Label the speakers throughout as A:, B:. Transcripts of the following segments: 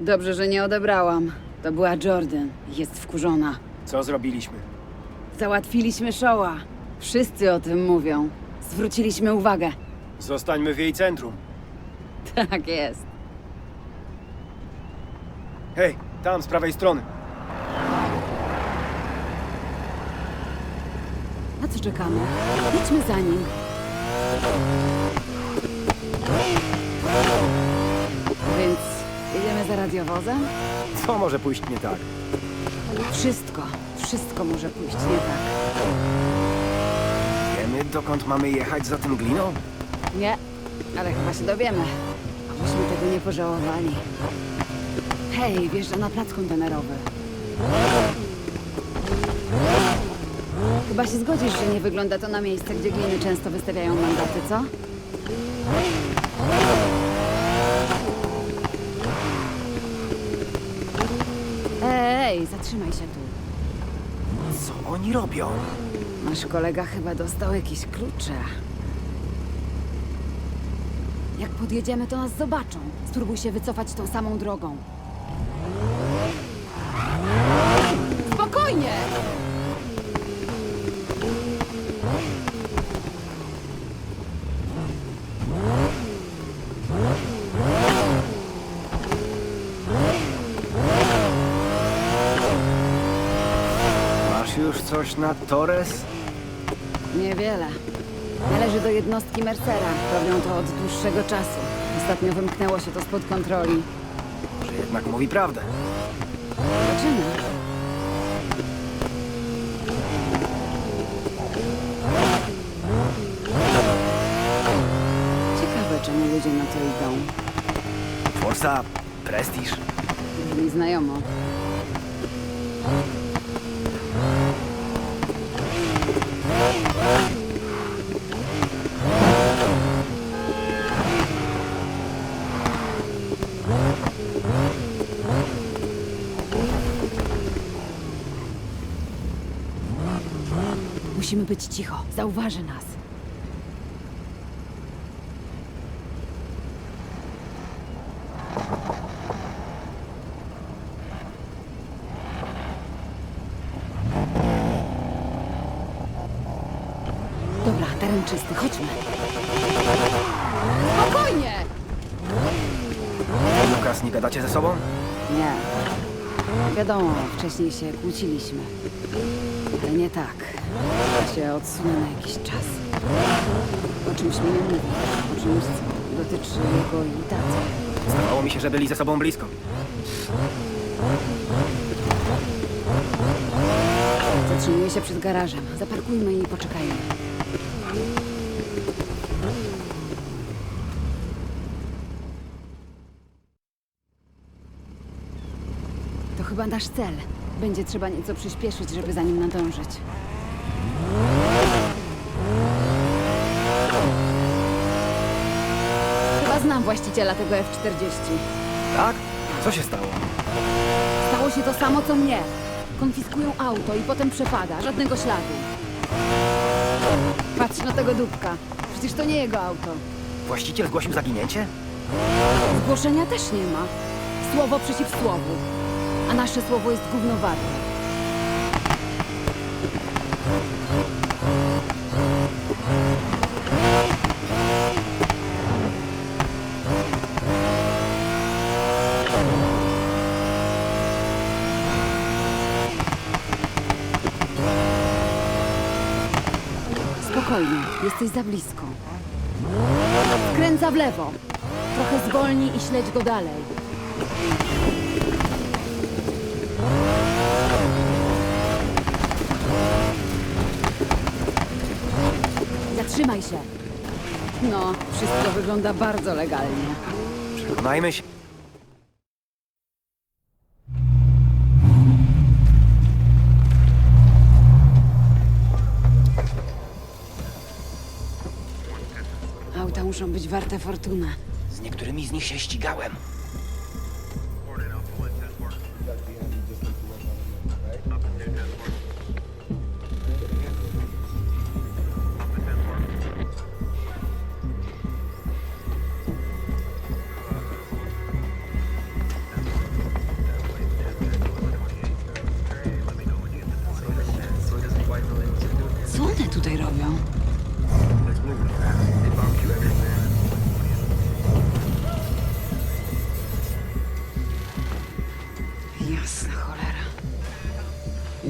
A: Dobrze, że nie odebrałam. To była Jordan. Jest wkurzona.
B: Co zrobiliśmy?
A: Załatwiliśmy Shoa. Wszyscy o tym mówią. Zwróciliśmy uwagę.
B: Zostańmy w jej centrum.
A: Tak jest.
B: Hej, tam z prawej strony.
A: Na co czekamy? Idźmy za nim. Więc jedziemy za radiowozem?
B: Co może pójść nie tak?
A: Wszystko, wszystko może pójść nie tak.
B: Wiemy, dokąd mamy jechać za tym gliną?
A: Nie, ale chyba się dowiemy. Abyśmy tego nie pożałowali. Hej, wjeżdża na plac kontenerowy. Chyba się zgodzisz, że nie wygląda to na miejsce, gdzie gliny często wystawiają mandaty, co? Ej, zatrzymaj się tu.
B: Co oni robią?
A: Nasz kolega chyba dostał jakieś klucze. Jak podjedziemy, to nas zobaczą. Spróbuj się wycofać tą samą drogą.
B: Coś na Torres?
A: Niewiele. Należy do jednostki Mercera. Robią to od dłuższego czasu. Ostatnio wymknęło się to spod kontroli.
B: Że jednak mówi prawdę.
A: Zobaczymy. Ciekawe, czemu ludzie na to idą.
B: Forsa, prestiż.
A: Brzmi znajomo. Musimy być cicho. Zauważy nas. Dobra, teren czysty. Chodźmy. Spokojnie!
B: Lukas, nie gadacie ze sobą?
A: Nie. Wiadomo, wcześniej się kłóciliśmy. Ale nie tak. Ja się odsunę na jakiś czas. O czymś mi nie mówi. O czymś, co dotyczy jego i tacy.
B: Zdawało mi się, że byli ze sobą blisko.
A: Zatrzymuję się przed garażem. Zaparkujmy i poczekajmy. Chyba nasz cel. Będzie trzeba nieco przyspieszyć, żeby za nim nadążyć. Chyba znam właściciela tego F-40.
B: Tak? Co się stało?
A: Stało się to samo, co mnie. Konfiskują auto i potem przepada. Żadnego śladu. Patrz na tego dupka. Przecież to nie jego auto.
B: Właściciel zgłosił zaginięcie?
A: Zgłoszenia też nie ma. Słowo przeciw słowu. A nasze słowo jest gównowarte. Spokojnie, jesteś za blisko. Skręca w lewo. Trochę zwolnij i śledź go dalej. Zatrzymaj się. No, wszystko wygląda bardzo legalnie.
B: Przekonajmy się.
A: Auta muszą być warte fortunę.
B: Z niektórymi z nich się ścigałem.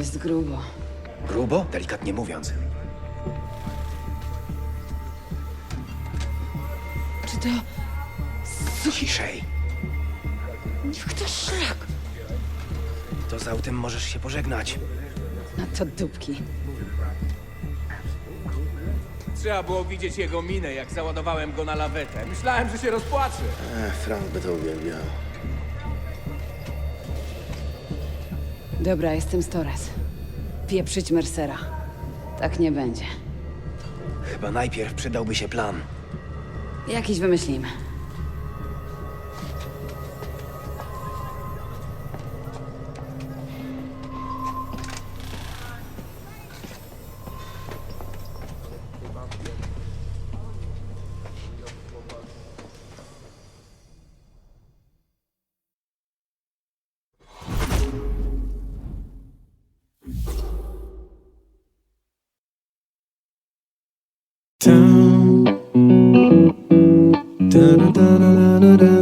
A: Jest grubo.
C: Grubo? Delikatnie mówiąc.
A: Czy to...
C: Ciszej.
A: Niech to szlak.
C: To z autem możesz się pożegnać.
A: Na to dupki.
D: Trzeba było widzieć jego minę, jak załadowałem go na lawetę. Myślałem, że się rozpłacze.
E: Ech, Frank by to uwielbiał.
A: Dobra, jestem z Torres. Pieprzyć Mercera. Tak nie będzie.
C: Chyba najpierw przydałby się plan.
A: Jakiś wymyślimy.
B: down. Da, da, da, da, da, da.